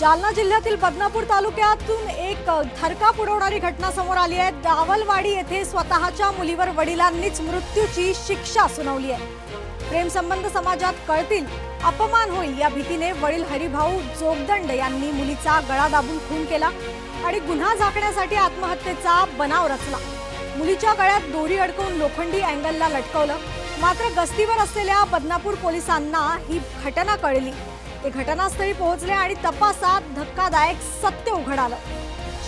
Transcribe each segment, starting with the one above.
जालना जिल्ह्यातील बदनापूर तालुक्यातून एक थरका उडवणारी घटना समोर आली आहे. दावलवाडी येथे स्वतःच्या मुलीवर वडिलांनीच मृत्यूची शिक्षा सुनावली आहे. प्रेमसंबंध समाजात कळतील अपमान होईल या भीतीने वडील हरिभाऊ जोगदंड यांनी मुलीचा गळा दाबून खून केला आणि गुन्हा झाकण्यासाठी आत्महत्येचा बनाव रचला. मुलीच्या गळ्यात दोरी अडकवून लोखंडी अँगलला लटकवलं. मात्र गस्तीवर असलेल्या बदनापूर पोलिसांना ही घटना कळली. ते घटनास्थळी पोहोचले आणि तपासात धक्कादायक सत्य उघड आलं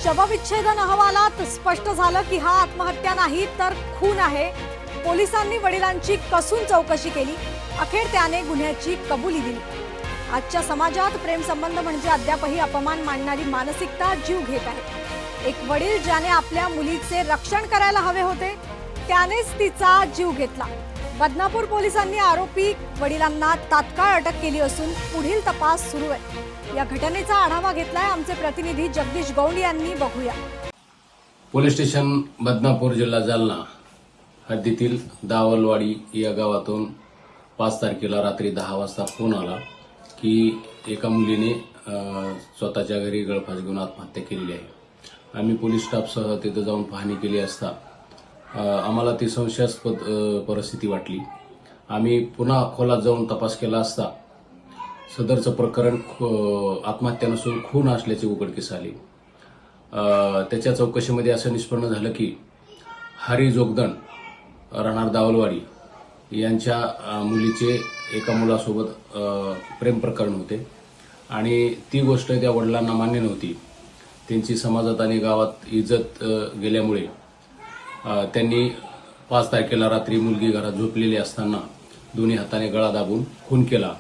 शवविच्छेदन अहवालात स्पष्ट झालं की हा आत्महत्या नाही तर खून आहे. पोलिसांनी वडिलांची कसून चौकशी केली. अखेर त्याने गुन्ह्याची कबुली दिली. आजच्या समाजात प्रेमसंबंध म्हणजे अद्यापही अपमान मांडणारी मानसिकता जीव घेत आहे. एक वडील ज्याने आपल्या मुलीचे रक्षण करायला हवे होते त्यानेच तिचा जीव घेतला. बदनापूर पोलिसांनी आरोपी वडिलांना तात्काळ अटक केली असून पुढील तपास सुरू आहे. या घटनेचा आढावा घेतलाय आमचे प्रतिनिधी जगदीश गौंड यांनी. बघूया. पोलीस स्टेशन बदनापूर जिल्हा जालना हद्दीतील दावलवाडी या गावातून पाच तारखेला रात्री दहा वाजता फोन आला की एका मुलीने स्वतःच्या घरी गळफास घेऊन आत्महत्या केलेली आहे. आम्ही पोलीस स्टाफसह तिथं जाऊन पाहणी केली असता आम्हाला ती संशयास्पद परिस्थिती वाटली. आम्ही पुन्हा अकोला जाऊन तपास केला असता सदरचं प्रकरण खू- आत्महत्या नसून खून असल्याचे उघडकीस आले. त्याच्या चौकशीमध्ये असं निष्पन्न झालं की हरी जोगदन राहणार दावलवाडी यांच्या मुलीचे एका मुलासोबत प्रेम प्रकरण होते. आणि ती गोष्ट त्या वडिलांना मान्य नव्हती. त्यांची समाजात आणि गावात इज्जत गेल्यामुळे त्यांनी पाच तारखेला रात्री मुलगी घरात झोपलेली असताना दोन्ही हाताने गळा दाबून खून केला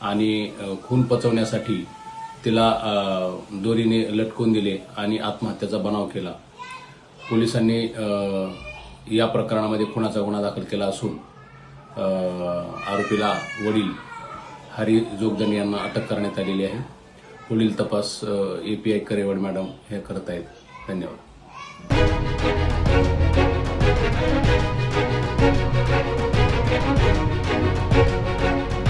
आणि खून पचवण्यासाठी तिला दोरीने लटकून दिले आणि आत्महत्याचा बनाव केला. पोलिसांनी या प्रकरणामध्ये खुनाचा गुन्हा दाखल केला असून आरोपीला वडील हरी जोगदंड यांना अटक करण्यात आलेली आहे. पुढील तपास A P I Karewad madam हे करत आहेत धन्यवाद. Música